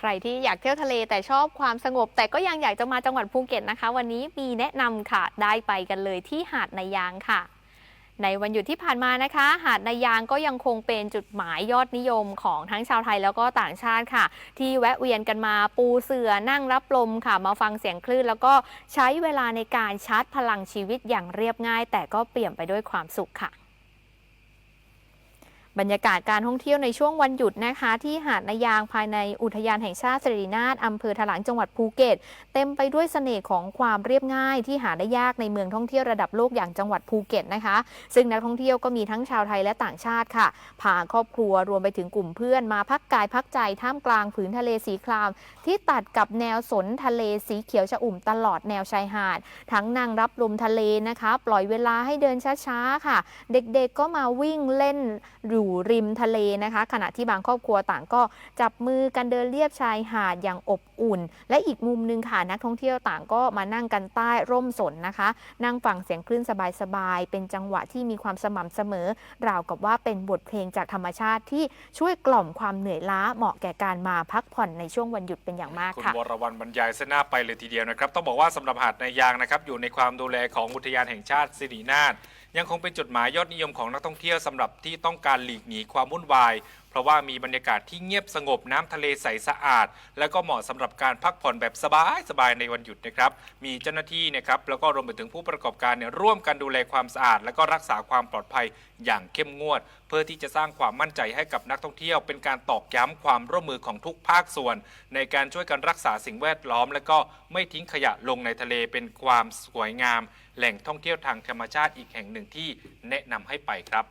ใครที่อยากเที่ยวทะเลแต่ชอบความสงบ แต่ก็ยังอยากจะมาจังหวัดภูเก็ตนะคะ วันนี้มีแนะนำค่ะได้ไปกันเลยที่หาดนายางค่ะ ในวันหยุดที่ผ่านมานะคะ หาดนายางก็ยังคงเป็นจุดหมายยอดนิยมของทั้งชาวไทยแล้วก็ต่างชาติค่ะ ที่แวะเวียนกันมาปูเสือนั่งรับลมค่ะ มาฟังเสียงคลื่น แล้วก็ใช้เวลาในการชาร์จพลังชีวิตอย่างเรียบง่าย แต่ก็เปี่ยมไปด้วยความสุขค่ะ บรรยากาศการท่องเที่ยวในช่วงวันหยุดนะคะ ที่หาดนายางภายในอุทยานแห่งชาติสิรินาถอำเภอถลางจังหวัดภูเก็ต เต็มไปด้วยเสน่ห์ของความเรียบง่าย ที่หาได้ยากในเมืองท่องเที่ยวระดับโลกอย่างจังหวัดภูเก็ตนะคะ ซึ่งนักท่องเที่ยวก็มีทั้งชาวไทยและต่างชาติค่ะพาครอบครัวรวมไปถึงกลุ่มเพื่อนมาพักกายพักใจท่ามกลางผืนทะเลสีคราม ที่ตัดกับแนวสนทะเลสีเขียวชอุ่มตลอดแนวชายหาด ทั้งนั่งรับลมทะเลนะคะ ปล่อยเวลาให้เดินช้าๆค่ะ เด็กๆก็มาวิ่งเล่นอยู่ริมทะเลนะคะ ขณะที่บางครอบครัวต่างก็จับมือกันเดินเลียบชายหาดอย่างอบอุ่น และอีกมุมหนึงค่ะนักท่องเที่ยวต่างก็มานั่งกันใต้ร่มสนนะคะ นั่งฟังเสียงคลื่นสบายๆเป็นจังหวะที่มีความสม่ำเสมอ ราวกับว่าเป็นบทเพลงจากธรรมชาติที่ช่วยกล่อมความเหนื่อยล้าเหมาะแก่การมาพักผ่อนในช่วงวันหยุดเป็นอย่างมากคุณค่ะวรวรรณบรรยายเส้นหน้าไปเลยทีเดียวนะครับ ต้องบอกว่าสำหรับหาดนายางนะครับอยู่ในความดูแลของอุทยานแห่งชาติสิรินาถยังคงเป็นจุดหมายยอดนิยมของนักท่องเที่ยวสำหรับที่ต้องการหลีกหนีความวุ่นวายเพราะว่ามีบรรยากาศที่เงียบสงบน้ำทะเลใสสะอาด และก็เหมาะสำหรับการพักผ่อนแบบสบายสบายในวันหยุดนะครับ มีเจ้าหน้าที่นะครับแล้วก็รวมไปถึงผู้ประกอบการเนี่ยร่วมกันดูแลความสะอาด และก็รักษาความปลอดภัยอย่างเข้มงวด เพื่อที่จะสร้างความมั่นใจให้กับนักท่องเที่ยว เป็นการตอกย้ำความร่วมมือของทุกภาคส่วน ในการช่วยกันรักษาสิ่งแวดล้อม และก็ไม่ทิ้งขยะลงในทะเลเป็นความสวยงาม แหล่งท่องเที่ยวทางธรรมชาติอีกแห่งหนึ่งที่แนะนำให้ไปครับ